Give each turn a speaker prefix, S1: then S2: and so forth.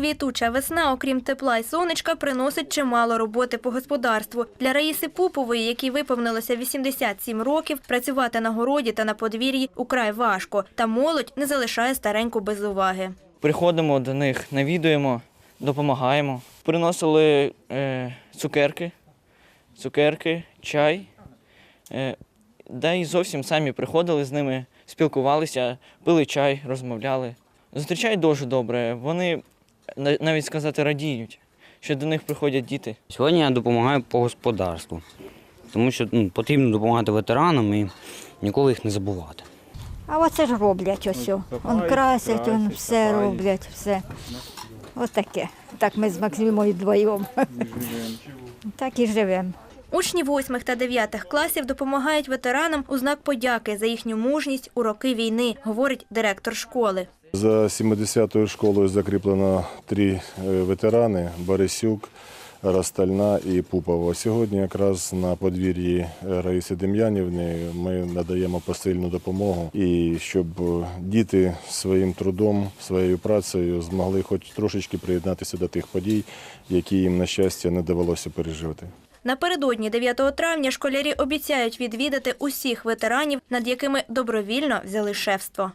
S1: Квітуча весна, окрім тепла й сонечка, приносить чимало роботи по господарству. Для Раїси Пупової, якій виповнилося 87 років, працювати на городі та на подвір'ї украй важко. Та молодь не залишає стареньку без уваги.
S2: Приходимо до них, навідуємо, допомагаємо. Приносили е, цукерки, цукерки, чай. Е, да й зовсім самі приходили з ними, спілкувалися, пили чай, розмовляли. Зустрічають дуже добре. Вони навіть сказати радіють, що до них приходять діти.
S3: Сьогодні я допомагаю по господарству, тому що ну, потрібно допомагати ветеранам і ніколи їх не забувати.
S4: А оце ж роблять ось. Он красять, он все роблять, все. Ось таке. Так ми з Максимом вдвоєм. Так і живемо.
S1: Учні 8 та 9 класів допомагають ветеранам у знак подяки за їхню мужність у роки війни, говорить директор школи.
S5: За 70-ю школою закріплено три е, ветерани Борисюк, Ростальна і Пупова. Сьогодні якраз на подвір'ї Раїси Дем'янівни ми надаємо посильну допомогу і щоб е, діти своїм трудом, своєю працею змогли хоч трошечки приєднатися до тих подій, які їм, на щастя, не довелося пережити.
S1: Напередодні 9 травня школярі обіцяють відвідати усіх ветеранів, над якими добровільно взяли шефство.